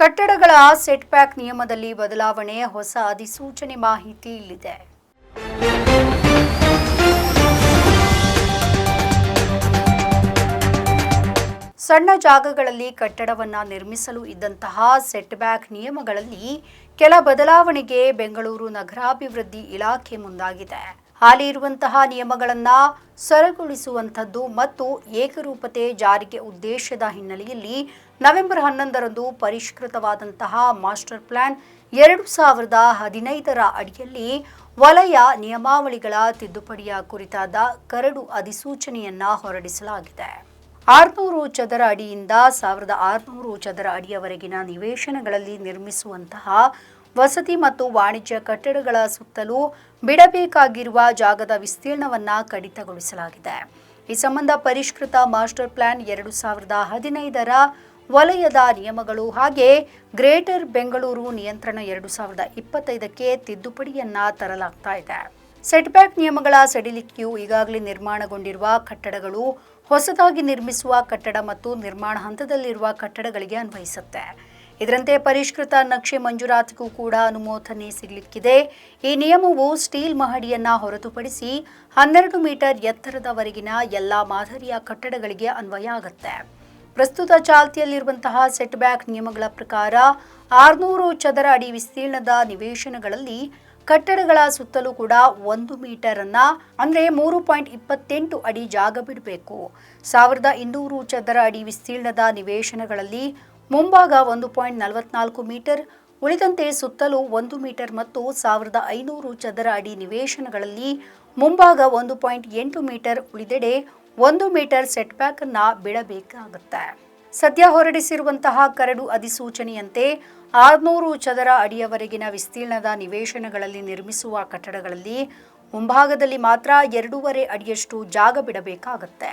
ಕಟ್ಟಡಗಳ set pack ನಿಯಮದಲ್ಲಿ ಬದಲಾವಣೆ, ಹೊಸ ಅಧಿಸೂಚನೆ ಮಾಹಿತಿ ಇಲ್ಲಿದೆ. ಸಣ್ಣ ಜಾಗಗಳಲ್ಲಿ ಕಟ್ಟಡವನ್ನ ನಿರ್ಮಿಸಲು ಇದ್ದಂತಹ ಸೆಟ್ ಬ್ಯಾಕ್ ನಿಯಮಗಳಲ್ಲಿ ಕೆಲ ಬದಲಾವಣೆಗೆ ಬೆಂಗಳೂರು ನಗರಾಭಿವೃದ್ಧಿ ಇಲಾಖೆ ಮುಂದಾಗಿದೆ. ಹಾಲಿ ಇರುವಂತಹ ನಿಯಮಗಳನ್ನು ಸರಗೊಳಿಸುವಂಥದ್ದು ಮತ್ತು ಏಕರೂಪತೆ ಜಾರಿಗೆ ಉದ್ದೇಶದ ಹಿನ್ನೆಲೆಯಲ್ಲಿ ನವೆಂಬರ್ ಹನ್ನೊಂದರಂದು ಪರಿಷ್ಕೃತವಾದಂತಹ ಮಾಸ್ಟರ್ ಪ್ಲಾನ್ ಎರಡು ಸಾವಿರದ ಹದಿನೈದರ ಅಡಿಯಲ್ಲಿ ವಲಯ ನಿಯಮಾವಳಿಗಳ ತಿದ್ದುಪಡಿಯ ಕುರಿತಾದ ಕರಡು ಅಧಿಸೂಚನೆಯನ್ನ ಹೊರಡಿಸಲಾಗಿದೆ. ಆರುನೂರು ಚದರ ಅಡಿಯಿಂದ ಸಾವಿರದ ಆರುನೂರು ಚದರ ಅಡಿಯವರೆಗಿನ ನಿವೇಶನಗಳಲ್ಲಿ ನಿರ್ಮಿಸುವಂತಹ ವಸತಿ ಮತ್ತು ವಾಣಿಜ್ಯ ಕಟ್ಟಡಗಳ ಸುತ್ತಲೂ ಬಿಡಬೇಕಾಗಿರುವ ಜಾಗದ ವಿಸ್ತೀರ್ಣವನ್ನು ಕಡಿತಗೊಳಿಸಲಾಗಿದೆ. ಈ ಸಂಬಂಧ ಪರಿಷ್ಕೃತ ಮಾಸ್ಟರ್ ಪ್ಲಾನ್ ಎರಡು ಸಾವಿರದ ಹದಿನೈದರ ವಲಯದ ನಿಯಮಗಳು ಹಾಗೆ ಗ್ರೇಟರ್ ಬೆಂಗಳೂರು ನಿಯಂತ್ರಣ ಎರಡು ಸಾವಿರದ ಇಪ್ಪತ್ತೈದಕ್ಕೆ ತಿದ್ದುಪಡಿಯನ್ನ ತರಲಾಗ್ತಾ ಇದೆ. ಸೆಟ್ಬ್ಯಾಕ್ ನಿಯಮಗಳ ಸಡಿಲಿಕೆಯು ಈಗಾಗಲೇ ನಿರ್ಮಾಣಗೊಂಡಿರುವ ಕಟ್ಟಡಗಳು ಹೊಸದಾಗಿ ನಿರ್ಮಿಸುವ ಕಟ್ಟಡ ಮತ್ತು ನಿರ್ಮಾಣ ಹಂತದಲ್ಲಿರುವ ಕಟ್ಟಡಗಳಿಗೆ ಅನ್ವಯಿಸುತ್ತೆ. ಇದರಂತೆ ಪರಿಷ್ಕೃತ ನಕ್ಷೆ ಮಂಜೂರಾತಿಗೂ ಕೂಡ ಅನುಮೋದನೆ ಸಿಗಲಿಕ್ಕಿದೆ. ಈ ನಿಯಮವು ಸ್ಟೀಲ್ ಮಹಡಿಯನ್ನ ಹೊರತುಪಡಿಸಿ ಹನ್ನೆರಡು ಮೀಟರ್ ಎತ್ತರದವರೆಗಿನ ಎಲ್ಲಾ ಮಾದರಿಯ ಕಟ್ಟಡಗಳಿಗೆ ಅನ್ವಯ ಆಗುತ್ತೆ. ಪ್ರಸ್ತುತ ಚಾಲ್ತಿಯಲ್ಲಿರುವಂತಹ ಸೆಟ್ ಬ್ಯಾಕ್ ನಿಯಮಗಳ ಪ್ರಕಾರ ಆರುನೂರು ಚದರ ಅಡಿ ವಿಸ್ತೀರ್ಣದ ನಿವೇಶನಗಳಲ್ಲಿ ಕಟ್ಟಡಗಳ ಸುತ್ತಲೂ ಕೂಡ ಒಂದು ಮೀಟರ್ ಅನ್ನ ಅಂದ್ರೆ ಮೂರು ಪಾಯಿಂಟ್ ಇಪ್ಪತ್ತೆಂಟು ಅಡಿ ಜಾಗ ಬಿಡಬೇಕು. ಸಾವಿರದ ಇನ್ನೂರು ಚದರ ಅಡಿ ವಿಸ್ತೀರ್ಣದ ನಿವೇಶನಗಳಲ್ಲಿ ಮುಂಭಾಗ ಒಂದು ಪಾಯಿಂಟ್ ನಲವತ್ನಾಲ್ಕು ಮೀಟರ್, ಉಳಿದಂತೆ ಸುತ್ತಲೂ ಒಂದು ಮೀಟರ್ ಮತ್ತು ಸಾವಿರದ ಐನೂರು ಚದರ ಅಡಿ ನಿವೇಶನಗಳಲ್ಲಿ ಮುಂಭಾಗ ಒಂದು ಪಾಯಿಂಟ್ ಎಂಟು ಮೀಟರ್, ಉಳಿದೆಡೆ ಒಂದು ಮೀಟರ್ ಸೆಟ್ ಬ್ಯಾಕ್ ಅನ್ನ ಬಿಡಬೇಕಾಗುತ್ತೆ. ಸದ್ಯ ಹೊರಡಿಸಿರುವಂತಹ ಕರಡು ಅಧಿಸೂಚನೆಯಂತೆ ಆರುನೂರು ಚದರ ಅಡಿಯವರೆಗಿನ ವಿಸ್ತೀರ್ಣದ ನಿವೇಶನಗಳಲ್ಲಿ ನಿರ್ಮಿಸುವ ಕಟ್ಟಡಗಳಲ್ಲಿ ಮುಂಭಾಗದಲ್ಲಿ ಮಾತ್ರ ಎರಡೂವರೆ ಅಡಿಯಷ್ಟು ಜಾಗ ಬಿಡಬೇಕಾಗತ್ತೆ.